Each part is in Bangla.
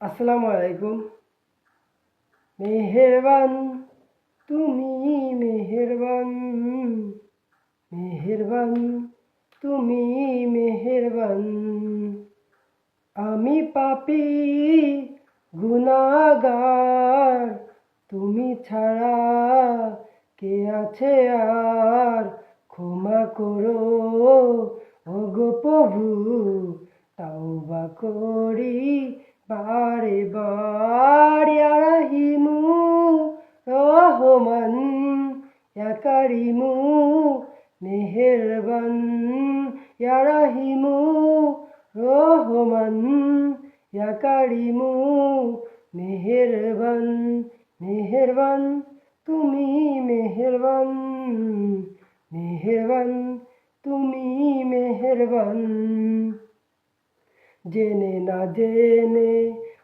আসসালামু আলাইকুম। মেহেরবান, তুমি মেহেরবান মেহেরবান, তুমি মেহেরবান। আমি পাপি, গুনাগার, তুমি ছাড়া কে আছে আর? ক্ষমা করো ও ওগো প্রভু, তাওবা করি বারে বার ইয়া রাহিমু রহমান ইয়া কারিমু মেহেরবান ইয়া রাহিমু রহমান ইয়া কারিমু মেহেরবান মেহেরবান, তুমি মেহেরবান মেহেরবান, তুমি মেহেরবান। জেনে না জেনে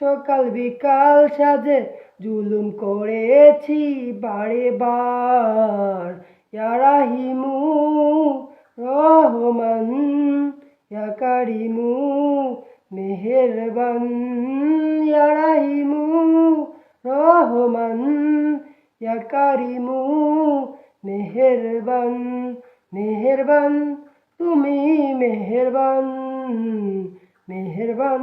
সকাল বিকাল সাজে জুলুম করেছি বারে বার। ইয়া রাহিমু, রহমান ইয়াকারিমু মেহেরবান। ইয়া রাহিমু, রহমান, ইয়া কারিমু, মেহেরবান। মেহেরবান, তুমি মেহেরবান মেহেরবান।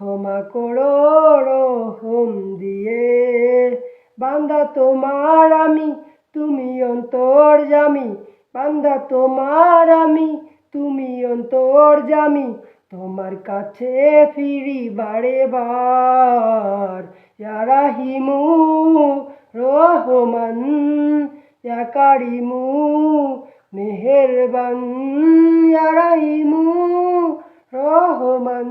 ক্ষমা করো, রহম দিয়ে। বান্দা তোমার আমি, তুমি অন্তর জামি। বান্দা তোমার আমি, তুমি অন্তর জামি। তোমার কাছে ফিরি বারে বার ইয়া রাহিমু, রহমান কারিমু, মেহেরবান, ইয়া রাহিমু, রহমান।